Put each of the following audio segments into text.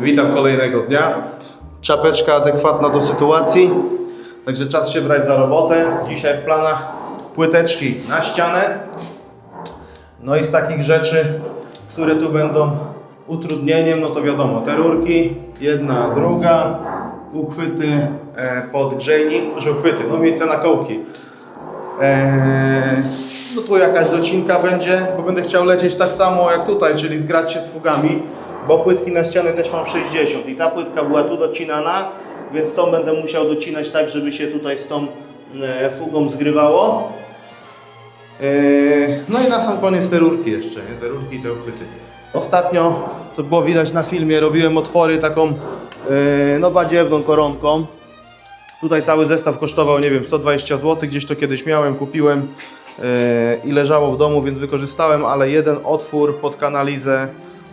Witam kolejnego dnia. Czapeczka adekwatna do sytuacji, także czas się brać za robotę. Dzisiaj w planach płyteczki na ścianę. No i z takich rzeczy, które tu będą utrudnieniem, no to wiadomo, te rurki, jedna, druga, uchwyty e, pod grzejnik, uchwyty, no miejsce na kołki. Eee, no tu jakaś docinka będzie, bo będę chciał lecieć tak samo jak tutaj, czyli zgrać się z fugami, bo płytki na ściany też mam 60 i ta płytka była tu docinana, więc tą będę musiał docinać tak, żeby się tutaj z tą e, fugą zgrywało. Eee, no i na sam koniec te rurki jeszcze, nie? te rurki i te uchwyty. Ostatnio, to było widać na filmie, robiłem otwory taką e, no badziewną koronką. Tutaj cały zestaw kosztował, nie wiem, 120 zł. Gdzieś to kiedyś miałem, kupiłem i leżało w domu, więc wykorzystałem, ale jeden otwór pod kanalizę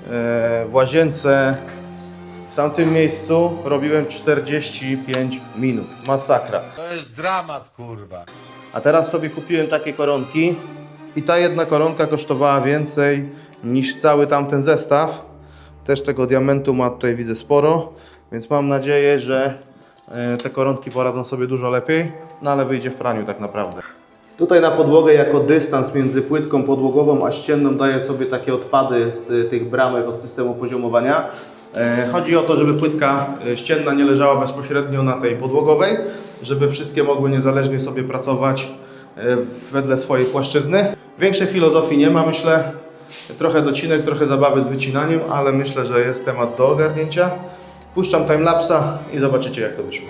w łazience w tamtym miejscu robiłem 45 minut. Masakra. To jest dramat, kurwa. A teraz sobie kupiłem takie koronki i ta jedna koronka kosztowała więcej niż cały tamten zestaw. Też tego diamentu ma tutaj widzę sporo, więc mam nadzieję, że e, te koronki poradzą sobie dużo lepiej, no ale wyjdzie w praniu tak naprawdę. Tutaj na podłogę jako dystans między płytką podłogową a ścienną daję sobie takie odpady z tych bramek od systemu poziomowania. E, Chodzi o to, żeby płytka e, ścienna nie leżała bezpośrednio na tej podłogowej, żeby wszystkie mogły niezależnie sobie pracować e, wedle swojej płaszczyzny. Większej filozofii nie ma, myślę. Trochę docinek, trochę zabawy z wycinaniem, ale myślę, że jest temat do ogarnięcia. Puszczam timelapsa i zobaczycie jak to wyszło.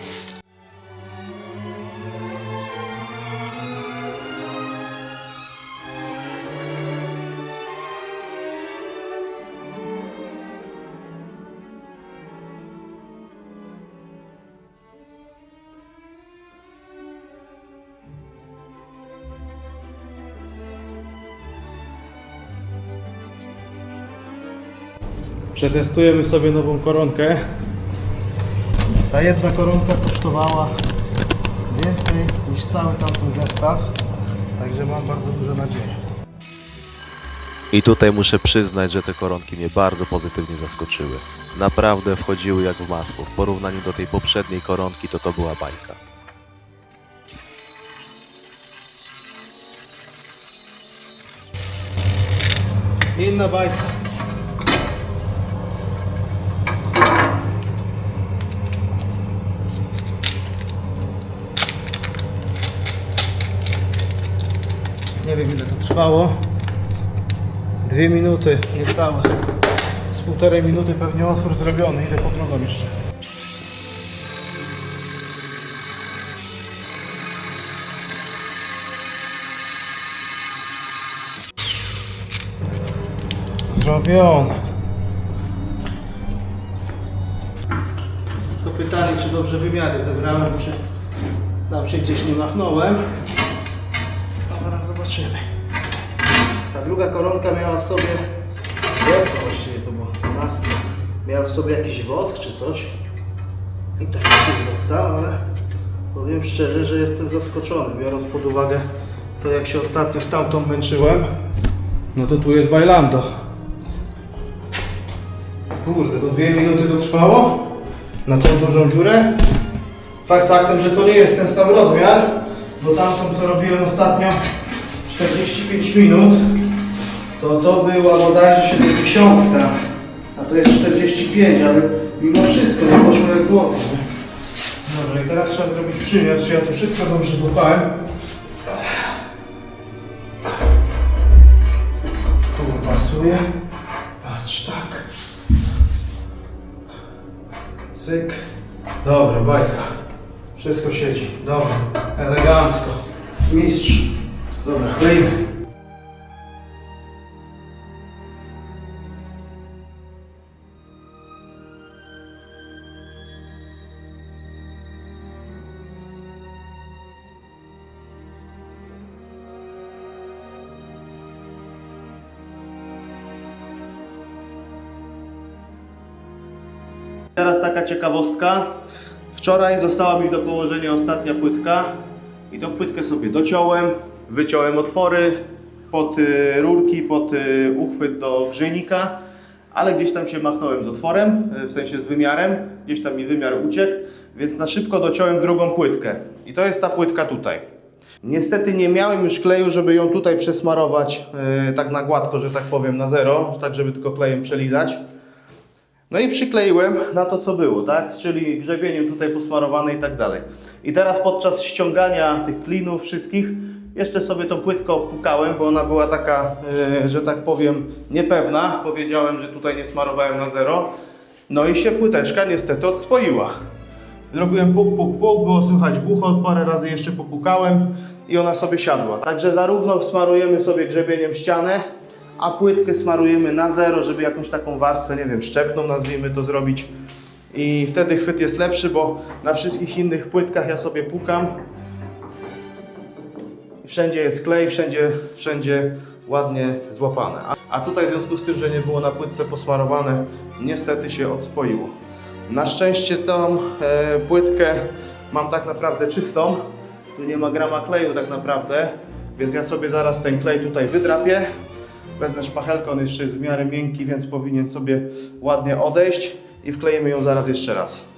Przetestujemy sobie nową koronkę. Ta jedna koronka kosztowała więcej niż cały tamten zestaw, także mam bardzo duże nadzieje. I tutaj muszę przyznać, że te koronki mnie bardzo pozytywnie zaskoczyły. Naprawdę wchodziły jak w masło. W porównaniu do tej poprzedniej koronki to to była bańka. Inna bajka. Nie wiem ile to trwało. Dwie minuty, niecałe. Z półtorej minuty pewnie otwór zrobiony. Idę pod nogą jeszcze. Zrobione. To pytanie, czy dobrze wymiary zebrałem, czy tam się gdzieś nie machnąłem. Zobaczymy. Druga koronka miała w sobie, jaka właściwie to było, 12. Miała w sobie jakiś wosk czy coś. I tak się został, ale powiem szczerze, że jestem zaskoczony, biorąc pod uwagę to, jak się ostatnio z tamtą męczyłem. No to tu jest bailando. Kurde, to dwie minuty to trwało? Na tą dużą dziurę? Fakt faktem, że to nie jest ten sam rozmiar, bo tamtą co robiłem ostatnio 45 minut, to to była bodajże 70, a to jest 45, ale mimo wszystko nie poszło jak złoto. Dobra, i teraz trzeba zrobić przymiar, czy ja tu wszystko dobrze złapałem. Tu pasuje. Patrz, tak. Cyk. Dobra, bajka. Wszystko siedzi. Dobra, elegancko. Mistrz. Dobra, klejmy. Teraz taka ciekawostka. Wczoraj została mi do położenia ostatnia płytka i tą płytkę sobie dociąłem, wyciąłem otwory pod y, rurki, pod y, uchwyt do grzejnika, ale gdzieś tam się machnąłem z otworem, e, w sensie z wymiarem, gdzieś tam mi wymiar uciekł, więc na szybko dociąłem drugą płytkę. I to jest ta płytka tutaj. Niestety nie miałem już kleju, żeby ją tutaj przesmarować tak na gładko, że tak powiem, na zero, tak żeby tylko klejem przelizać. No i przykleiłem na to, co było, tak? Czyli grzebieniem tutaj posmarowane i tak dalej. I teraz podczas ściągania tych klinów wszystkich jeszcze sobie tą płytkę opukałem, bo ona była taka, e, że tak powiem, niepewna. Powiedziałem, że tutaj nie smarowałem na zero. No i się płyteczka niestety odspoiła. Zrobiłem puk, puk, puk, było słychać głucho, parę razy jeszcze popukałem i ona sobie siadła. Także zarówno smarujemy sobie grzebieniem ścianę, a płytkę smarujemy na zero, żeby jakąś taką warstwę, nie wiem, szczepną nazwijmy to zrobić. I wtedy chwyt jest lepszy, bo na wszystkich innych płytkach ja sobie pukam. Wszędzie jest klej, wszędzie, wszędzie ładnie złapane. A, a tutaj w związku z tym, że nie było na płytce posmarowane, niestety się odspoiło. Na szczęście tą e, płytkę mam tak naprawdę czystą. Tu nie ma grama kleju tak naprawdę, więc ja sobie zaraz ten klej tutaj wydrapię. Wezmę szpachelkę, on jeszcze jest w miarę miękki, więc powinien sobie ładnie odejść i wkleimy ją zaraz jeszcze raz.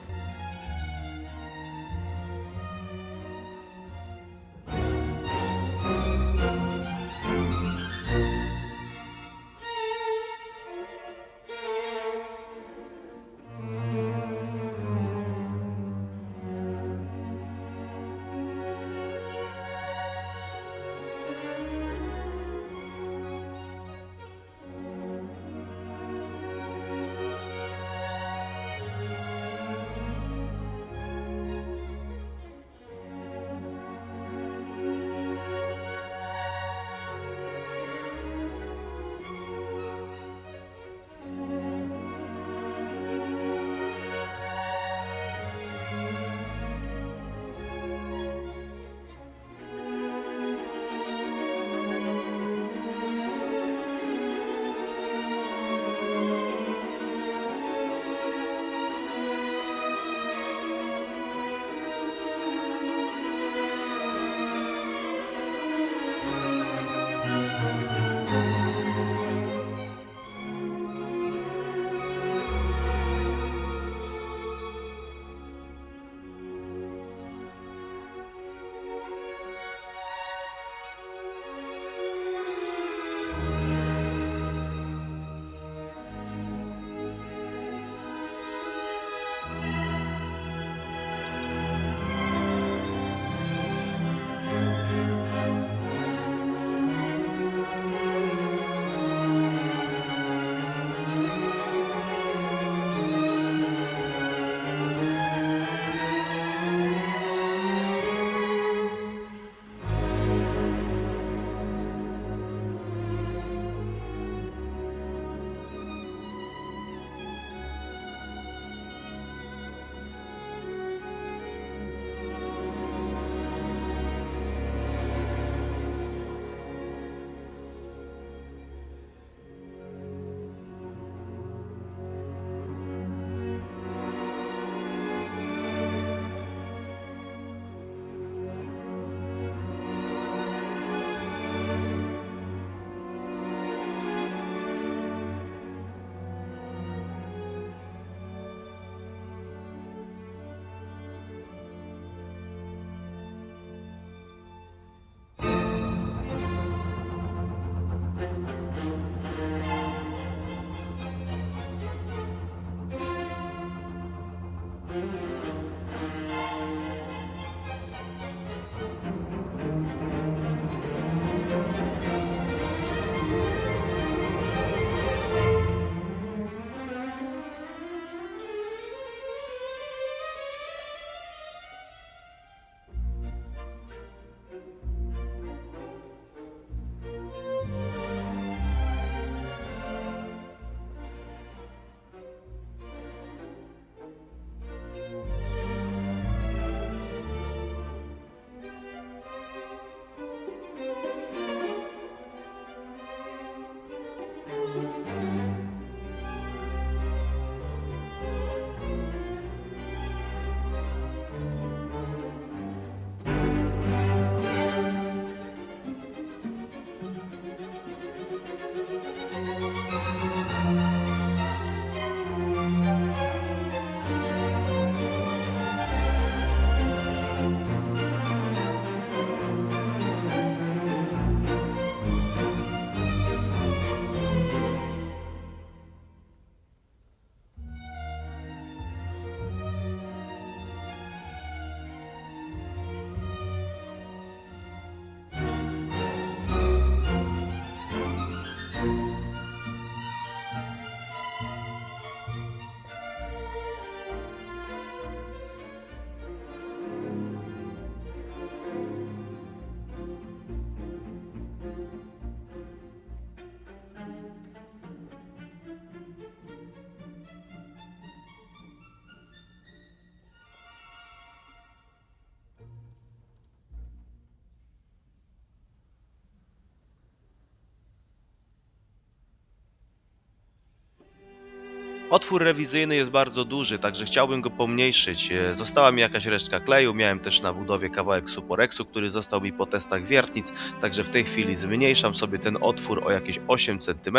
Otwór rewizyjny jest bardzo duży, także chciałbym go pomniejszyć. E, Została mi jakaś resztka kleju, miałem też na budowie kawałek suporexu, który został mi po testach wiertnic, także w tej chwili zmniejszam sobie ten otwór o jakieś 8 cm,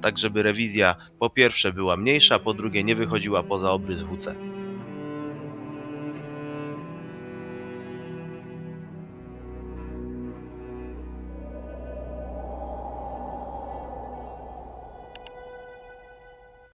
tak żeby rewizja po pierwsze była mniejsza, po drugie nie wychodziła poza obrys WC.